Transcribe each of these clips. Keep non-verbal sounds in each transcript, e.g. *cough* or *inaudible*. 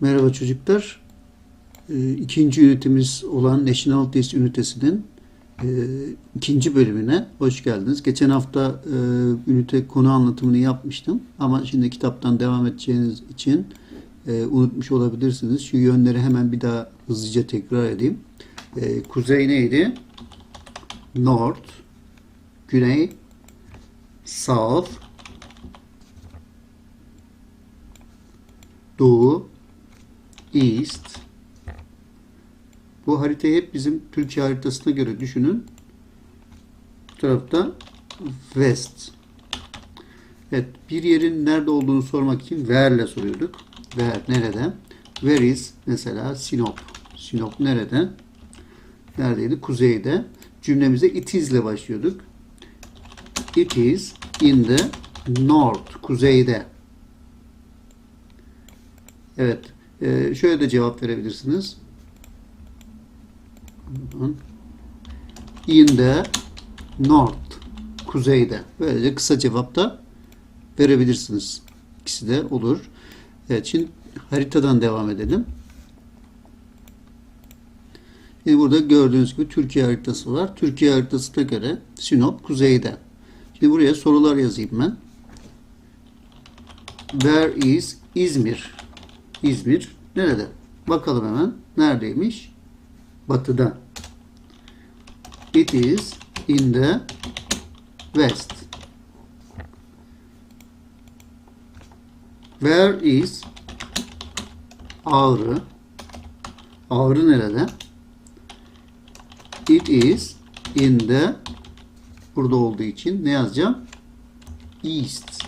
Merhaba çocuklar. Ee, İkinci ünitemiz olan National Test ünitesinin e, ikinci bölümüne hoş geldiniz. Geçen hafta e, ünite konu anlatımını yapmıştım ama şimdi kitaptan devam edeceğiniz için e, unutmuş olabilirsiniz. Şu yönleri hemen bir daha hızlıca tekrar edeyim. E, Kuzey neydi? North, Güney, South, Doğu, East. Bu haritayı hep bizim Türkiye haritasına göre düşünün. Bu tarafta West. Evet, bir yerin nerede olduğunu sormak için where'le soruyorduk. Where, nerede? Where is, mesela Sinop. Sinop nerede? Neredeydi? Kuzeyde. Cümlemize it is ile başlıyorduk. It is in the north, kuzeyde. Evet. Ee, şöyle de cevap verebilirsiniz. In the north. Kuzeyde. Böylece kısa cevap da verebilirsiniz. İkisi de olur. Evet. Şimdi haritadan devam edelim. Şimdi burada gördüğünüz gibi Türkiye haritası var. Türkiye haritasına göre Sinop kuzeyde. Şimdi buraya sorular yazayım ben. Where is İzmir? İzmir nerede? Bakalım hemen. Neredeymiş? Batıda. It is in the west. Where is Ağrı? Ağrı nerede? It is in the burada olduğu için ne yazacağım? East.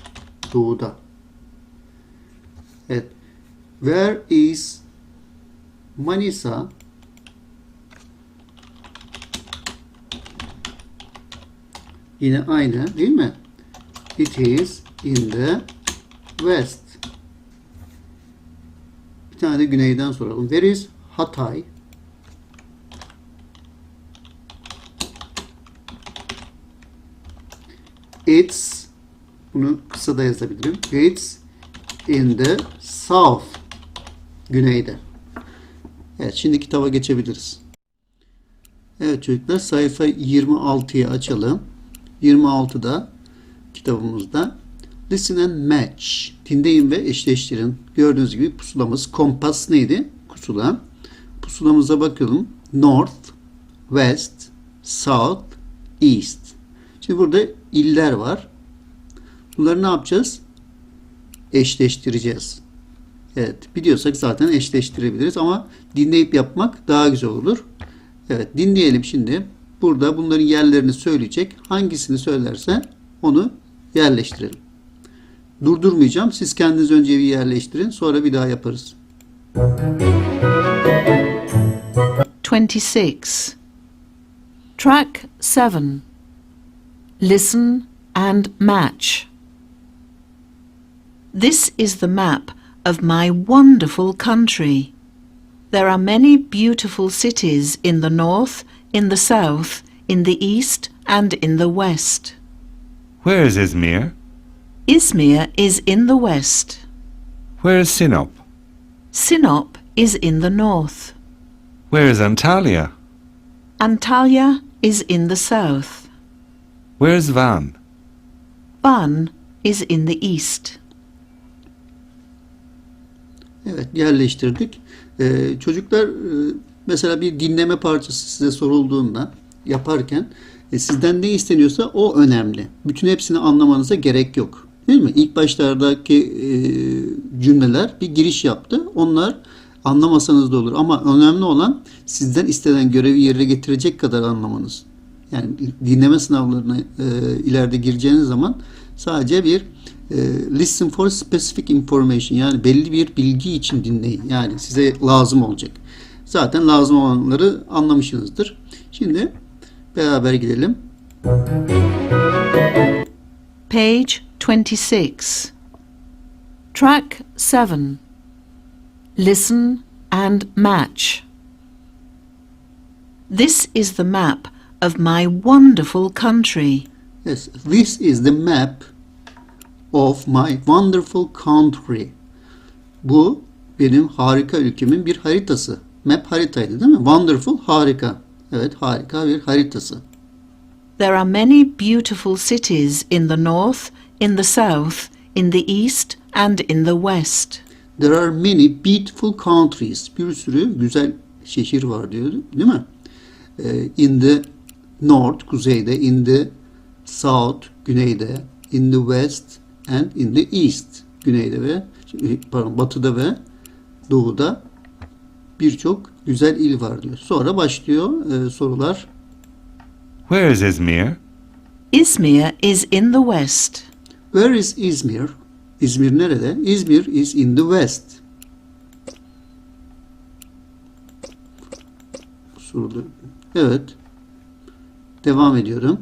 Doğuda. Evet. Where is Manisa? Yine aynı değil mi? It is in the west. Bir tane de güneyden soralım. Where is Hatay? It's bunu kısa da yazabilirim. It's in the south. Güneyde. Evet şimdi kitaba geçebiliriz. Evet çocuklar sayfa 26'yı açalım. 26'da kitabımızda Listen and Match. Dinleyin ve eşleştirin. Gördüğünüz gibi pusulamız. Kompas neydi? Pusula. Pusulamıza bakalım. North, West, South, East. Şimdi burada iller var. Bunları ne yapacağız? Eşleştireceğiz. Evet, biliyorsak zaten eşleştirebiliriz ama dinleyip yapmak daha güzel olur. Evet, dinleyelim şimdi. Burada bunların yerlerini söyleyecek. Hangisini söylerse onu yerleştirelim. Durdurmayacağım. Siz kendiniz önce bir yerleştirin. Sonra bir daha yaparız. 26. Track 7. Listen and match. This is the map of my wonderful country. There are many beautiful cities in the north, in the south, in the east, and in the west. Where is Izmir? Izmir is in the west. Where is Sinop? Sinop is in the north. Where is Antalya? Antalya is in the south. Where is Van? Van is in the east. Evet yerleştirdik. Ee, çocuklar e, mesela bir dinleme parçası size sorulduğunda yaparken e, sizden ne isteniyorsa o önemli. Bütün hepsini anlamanıza gerek yok. Değil mi? İlk başlardaki e, cümleler bir giriş yaptı. Onlar anlamasanız da olur. Ama önemli olan sizden istenen görevi yerine getirecek kadar anlamanız. Yani dinleme sınavlarına e, ileride gireceğiniz zaman sadece bir e, listen for specific information yani belli bir bilgi için dinleyin. Yani size lazım olacak. Zaten lazım olanları anlamışsınızdır. Şimdi beraber gidelim. Page 26. Track 7. Listen and match. This is the map of my wonderful country. Yes, this is the map of my wonderful country. Bu benim harika ülkemin bir haritası. Map haritaydı değil mi? Wonderful harika. Evet harika bir haritası. There are many beautiful cities in the north, in the south, in the east, and in the west. There are many beautiful countries. Bir sürü güzel şehir var diyor değil mi? Ee, in the north, kuzeyde, in the south, güneyde, in the west and in the east, güneyde ve pardon, batıda ve doğuda birçok güzel il var diyor. Sonra başlıyor e, sorular. Where is Izmir? Izmir is in the west. Where is İzmir? İzmir nerede? İzmir is in the west. Soruda. Evet. Devam ediyorum.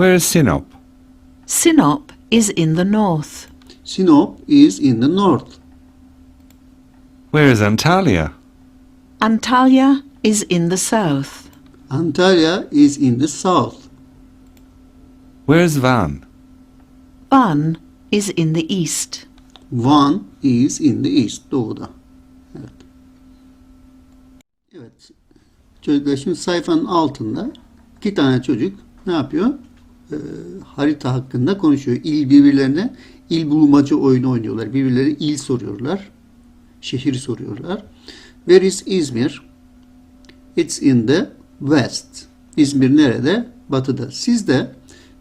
Where is Sinop? Sinop is in the north. Sinop is in the north. Where is Antalya? Antalya is in the south. Antalya is in the south. Where is Van? Van is in the east. Van is in the east. Doğuda. Evet. Evet. Çocuklar şimdi sayfanın altında iki tane çocuk ne yapıyor? Ee, harita hakkında konuşuyor. İl birbirlerine il bulmaca oyunu oynuyorlar. Birbirleri il soruyorlar. Şehir soruyorlar. Where is İzmir? It's in the west. İzmir nerede? Batıda. Siz de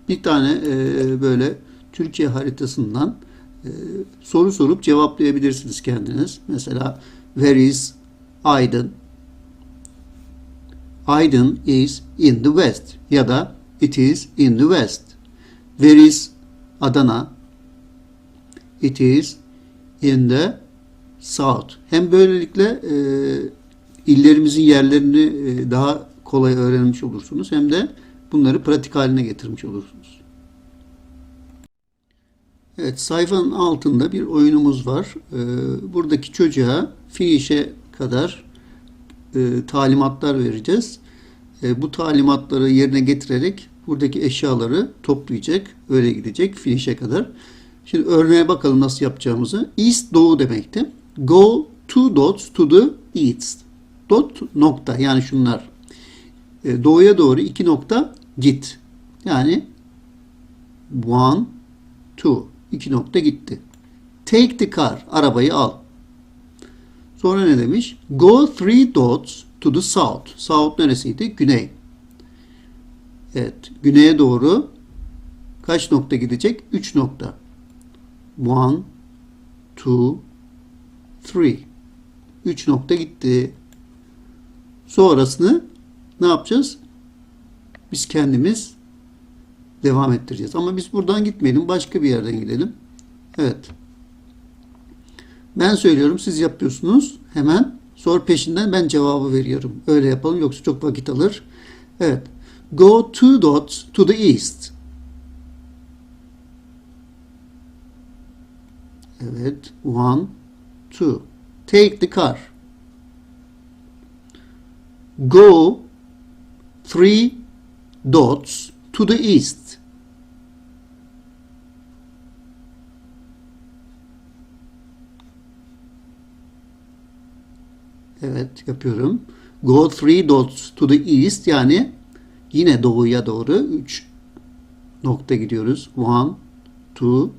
bir tane e, böyle Türkiye haritasından e, soru sorup cevaplayabilirsiniz kendiniz. Mesela where is Aydın? Aydın is in the west ya da it is in the west. Where is Adana? It is in the south. Hem böylelikle e, illerimizin yerlerini e, daha kolay öğrenmiş olursunuz hem de bunları pratik haline getirmiş olursunuz. Evet, sayfanın altında bir oyunumuz var. Ee, buradaki çocuğa finish'e kadar e, talimatlar vereceğiz. E, bu talimatları yerine getirerek buradaki eşyaları toplayacak, öyle gidecek finish'e kadar. Şimdi örneğe bakalım nasıl yapacağımızı. East doğu demekti. Go two dots to the east. Dot nokta yani şunlar. E, doğuya doğru iki nokta git. Yani one, two. iki nokta gitti. Take the car. Arabayı al. Sonra ne demiş? Go three dots to the south. South neresiydi? Güney. Evet. Güneye doğru kaç nokta gidecek? Üç nokta. One, two, three. Üç nokta gitti. Sonrasını ne yapacağız? Biz kendimiz devam ettireceğiz. Ama biz buradan gitmeyelim. Başka bir yerden gidelim. Evet. Ben söylüyorum. Siz yapıyorsunuz. Hemen. Sonra peşinden ben cevabı veriyorum. Öyle yapalım. Yoksa çok vakit alır. Evet. Go two dots to the east. Evet. One, two. Take the car. Go three dots to the east. Evet yapıyorum. Go three dots to the east yani yine doğuya doğru 3 nokta gidiyoruz. One, two,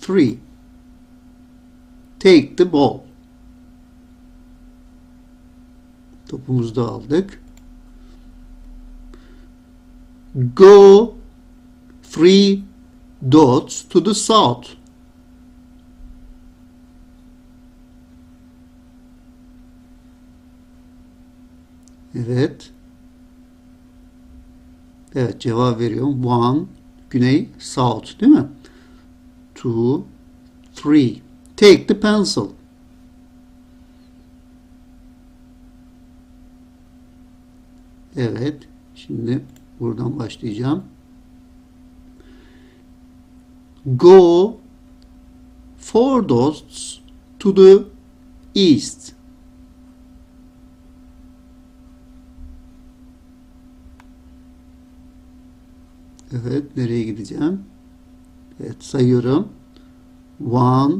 three. Take the ball. Topumuzu da aldık. Go three dots to the south. Evet. Evet cevap veriyorum. One, güney, south değil mi? Two, three. Take the pencil. Evet. Şimdi buradan başlayacağım. Go four dots to the east. Evet, nereye gideceğim? Evet, sayıyorum. One,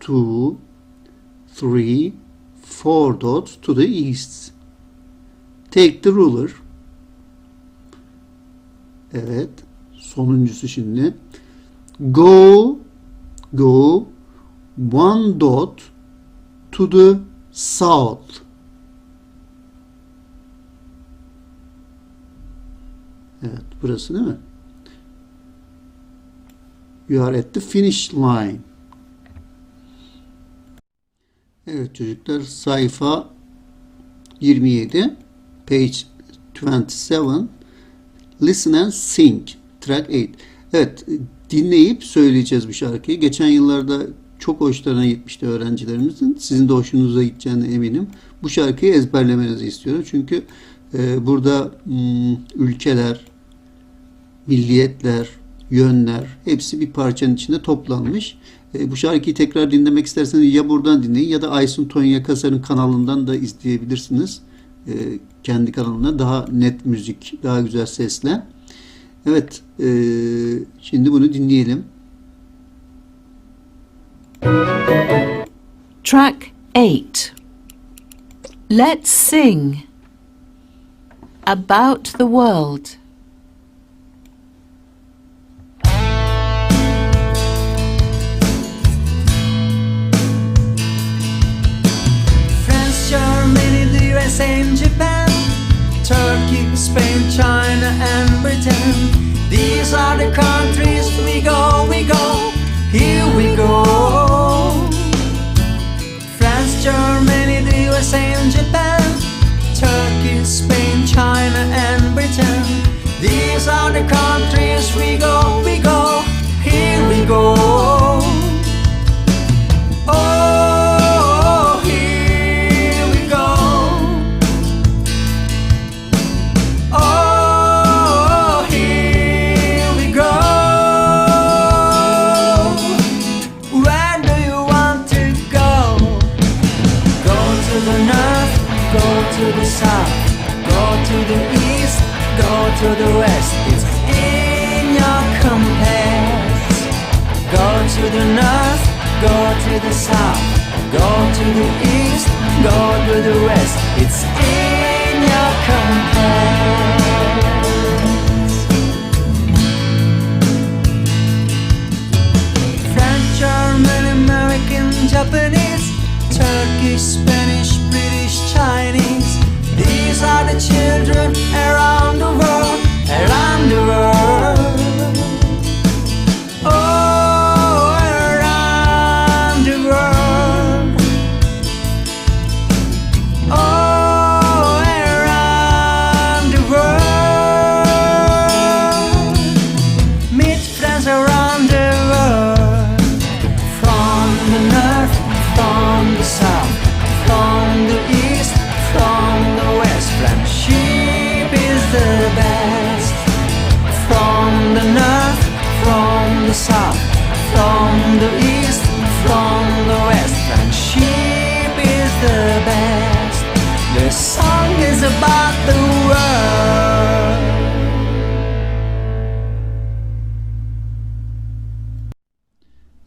two, three, four dots to the east. Take the ruler. Evet. Sonuncusu şimdi. Go, go, one dot to the south. Evet, burası değil mi? You are at the finish line. Evet çocuklar sayfa 27 page 27 Listen and Sing Track 8 Evet dinleyip söyleyeceğiz bu şarkıyı. Geçen yıllarda çok hoşlarına gitmişti öğrencilerimizin. Sizin de hoşunuza gideceğine eminim. Bu şarkıyı ezberlemenizi istiyorum. Çünkü e, burada hmm, ülkeler, milliyetler, yönler hepsi bir parçanın içinde toplanmış. E, bu şarkıyı tekrar dinlemek isterseniz ya buradan dinleyin ya da Aysun Tonya Kasar'ın kanalından da izleyebilirsiniz. E, kendi kanalına daha net müzik, daha güzel sesle. Evet, e, şimdi bunu dinleyelim. Track 8. Let's sing about the world. Spain, China and Britain. These are the countries we go, we go, here we go. France, Germany, the USA and Japan, Turkey, Spain, China and Britain. These are the countries we go, go to the west. It's in your compass. Go to the north, go to the south, go to the east, go to the west. It's in your compass. French, German, American, Japanese, Turkish, Spanish, British, Chinese. These are the children around the world, around the world.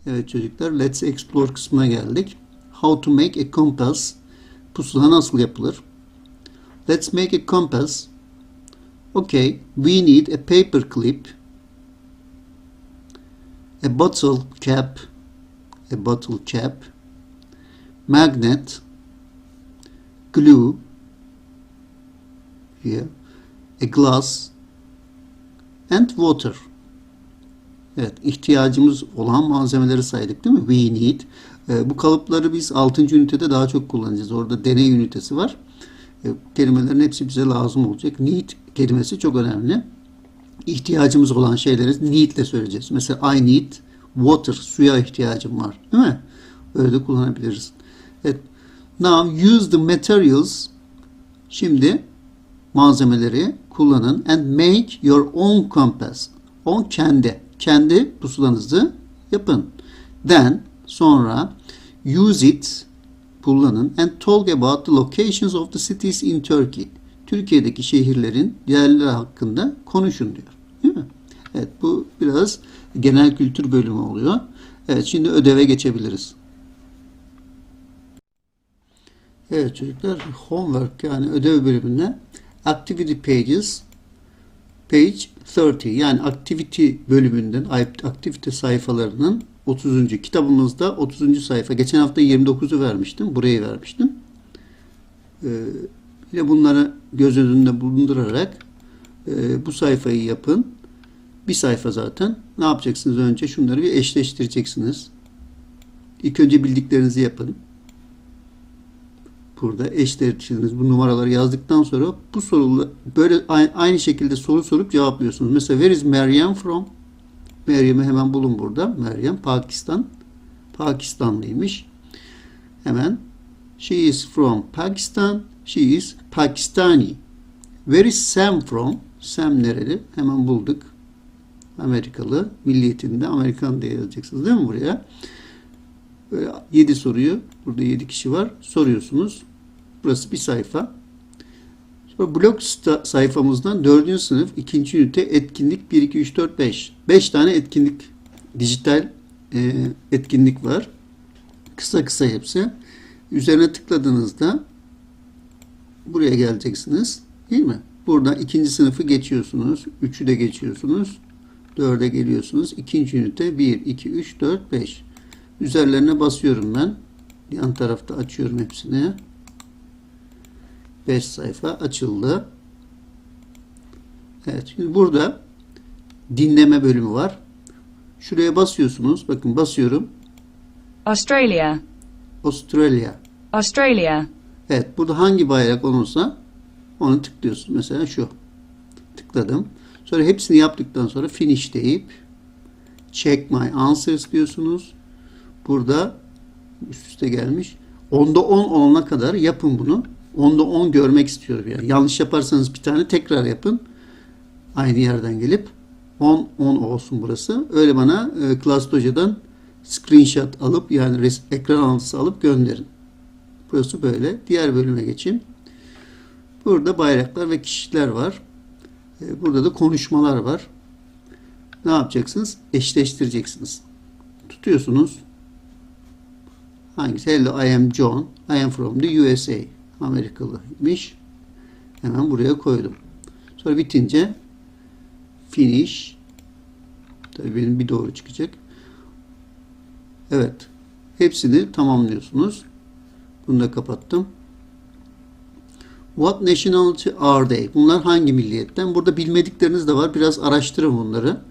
Evet çocuklar, Let's Explore kısmına geldik. How to make a compass. Pusula nasıl yapılır? Let's make a compass. Okay, we need a paper clip, a bottle cap, a bottle cap, magnet, glue, here, a glass, and water. Evet, ihtiyacımız olan malzemeleri saydık değil mi? We need. Ee, bu kalıpları biz 6. ünitede daha çok kullanacağız. Orada deney ünitesi var. Bu kelimelerin hepsi bize lazım olacak. Need kelimesi çok önemli. İhtiyacımız olan şeyleri need ile söyleyeceğiz. Mesela I need water, suya ihtiyacım var. Değil mi? Öyle kullanabiliriz. Evet. Now use the materials. Şimdi malzemeleri kullanın and make your own compass. On kendi. Kendi pusulanızı yapın. Then sonra use it kullanın and talk about the locations of the cities in Turkey. Türkiye'deki şehirlerin yerleri hakkında konuşun diyor. Değil mi? Evet bu biraz genel kültür bölümü oluyor. Evet şimdi ödeve geçebiliriz. Evet çocuklar homework yani ödev bölümünde activity pages page 30 yani activity bölümünden aktivite sayfalarının 30. kitabımızda 30. sayfa. Geçen hafta 29'u vermiştim. Burayı vermiştim. Ee, yine bunları göz önünde bulundurarak e, bu sayfayı yapın. Bir sayfa zaten. Ne yapacaksınız önce? Şunları bir eşleştireceksiniz. İlk önce bildiklerinizi yapın burada eşleştirdiğiniz bu numaraları yazdıktan sonra bu soruları böyle aynı şekilde soru sorup cevaplıyorsunuz. Mesela where is Meryem from? Meryem'i hemen bulun burada. Meryem Pakistan. Pakistanlıymış. Hemen she is from Pakistan. She is Pakistani. Where is Sam from? Sam nereli? Hemen bulduk. Amerikalı. Milliyetinde Amerikan diye yazacaksınız değil mi buraya? Böyle 7 soruyu, burada 7 kişi var, soruyorsunuz. Burası bir sayfa. Sonra sta- sayfamızdan 4. sınıf 2. ünite etkinlik 1, 2, 3, 4, 5. 5 tane etkinlik, dijital e, etkinlik var. Kısa kısa hepsi. Üzerine tıkladığınızda buraya geleceksiniz. Değil mi? Burada ikinci sınıfı geçiyorsunuz. Üçü de geçiyorsunuz. Dörde geliyorsunuz. İkinci ünite 1, 2, 3, 4, 5. Üzerlerine basıyorum ben. Yan tarafta açıyorum hepsini. 5 sayfa açıldı. Evet. Şimdi burada dinleme bölümü var. Şuraya basıyorsunuz. Bakın basıyorum. Australia, Australia. Australia, Evet. Burada hangi bayrak olursa onu tıklıyorsun. Mesela şu. Tıkladım. Sonra hepsini yaptıktan sonra finish deyip check my answers diyorsunuz. Burada üst üste gelmiş. Onda 10 olana kadar yapın bunu. Onda 10 görmek istiyorum yani. Yanlış yaparsanız bir tane tekrar yapın. Aynı yerden gelip 10 10 olsun burası. Öyle bana e, Class Doja'dan screenshot alıp yani res- ekran alıntısı alıp gönderin. Burası böyle. Diğer bölüme geçeyim. Burada bayraklar ve kişiler var. E, Burada da konuşmalar var. Ne yapacaksınız? Eşleştireceksiniz. Tutuyorsunuz. Hangisi? Hello, I am John. I am from the USA. Amerikalıymış. Hemen buraya koydum. Sonra bitince finish. Tabii benim bir doğru çıkacak. Evet. Hepsini tamamlıyorsunuz. Bunu da kapattım. What nationality are they? Bunlar hangi milliyetten? Burada bilmedikleriniz de var. Biraz araştırın bunları.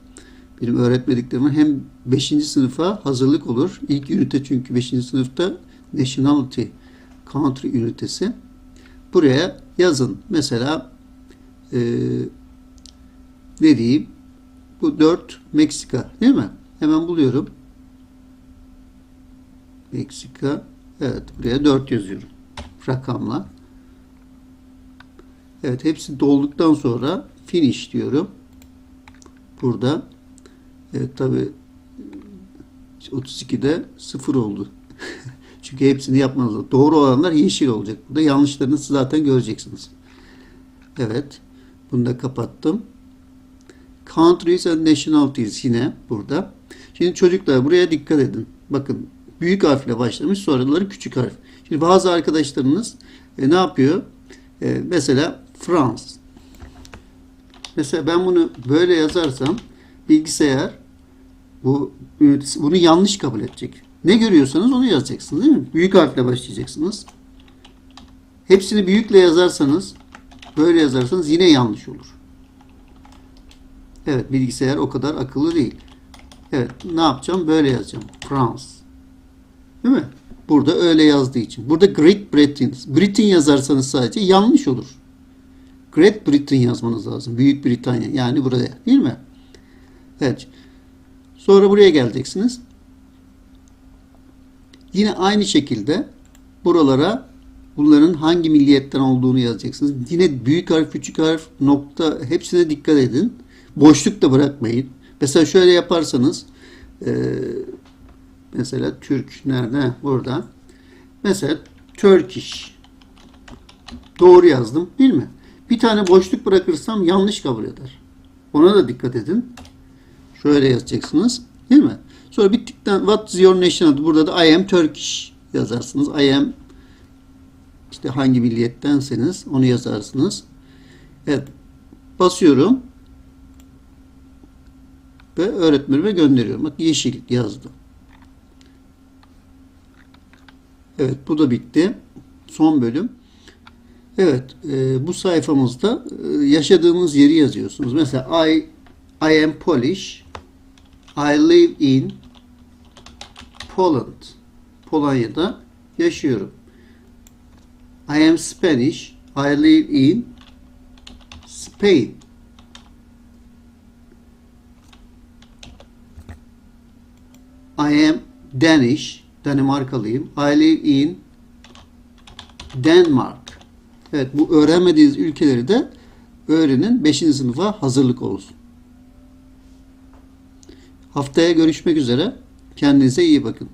Benim öğretmediklerim hem 5. sınıfa hazırlık olur. İlk ünite çünkü 5. sınıfta nationality country ünitesi. Buraya yazın. Mesela eee ne diyeyim? Bu 4 Meksika değil mi? Hemen buluyorum. Meksika. Evet buraya 4 yazıyorum. Rakamla. Evet hepsi dolduktan sonra finish diyorum. Burada evet tabi 32'de 0 oldu. *laughs* Çünkü hepsini yapmanız lazım. Doğru olanlar yeşil olacak. Burada yanlışlarını siz zaten göreceksiniz. Evet. Bunu da kapattım. Countries and nationalities yine burada. Şimdi çocuklar buraya dikkat edin. Bakın büyük harfle başlamış sonraları küçük harf. Şimdi bazı arkadaşlarınız e, ne yapıyor? E, mesela France. Mesela ben bunu böyle yazarsam bilgisayar bu bunu yanlış kabul edecek. Ne görüyorsanız onu yazacaksınız değil mi? Büyük harfle başlayacaksınız. Hepsini büyükle yazarsanız böyle yazarsanız yine yanlış olur. Evet bilgisayar o kadar akıllı değil. Evet ne yapacağım? Böyle yazacağım. France. Değil mi? Burada öyle yazdığı için. Burada Great Britain. Britain yazarsanız sadece yanlış olur. Great Britain yazmanız lazım. Büyük Britanya. Yani buraya. Değil mi? Evet. Sonra buraya geleceksiniz. Yine aynı şekilde buralara bunların hangi milliyetten olduğunu yazacaksınız. Yine büyük harf, küçük harf, nokta hepsine dikkat edin. Boşluk da bırakmayın. Mesela şöyle yaparsanız e, mesela Türk nerede? Burada. Mesela Turkish. Doğru yazdım değil mi? Bir tane boşluk bırakırsam yanlış kabul eder. Ona da dikkat edin. Şöyle yazacaksınız. Değil mi? Sonra bittikten what is your nationality? Burada da I am Turkish yazarsınız. I am işte hangi milliyettenseniz onu yazarsınız. Evet. Basıyorum. Ve öğretmenime gönderiyorum. Bak yeşil yazdı. Evet bu da bitti. Son bölüm. Evet e, bu sayfamızda e, yaşadığımız yeri yazıyorsunuz. Mesela I, I am Polish. I live in Poland. Polonya'da yaşıyorum. I am Spanish. I live in Spain. I am Danish. Danimarkalıyım. I live in Denmark. Evet bu öğrenmediğiniz ülkeleri de öğrenin. 5. sınıfa hazırlık olsun. Haftaya görüşmek üzere. Kendinize iyi bakın.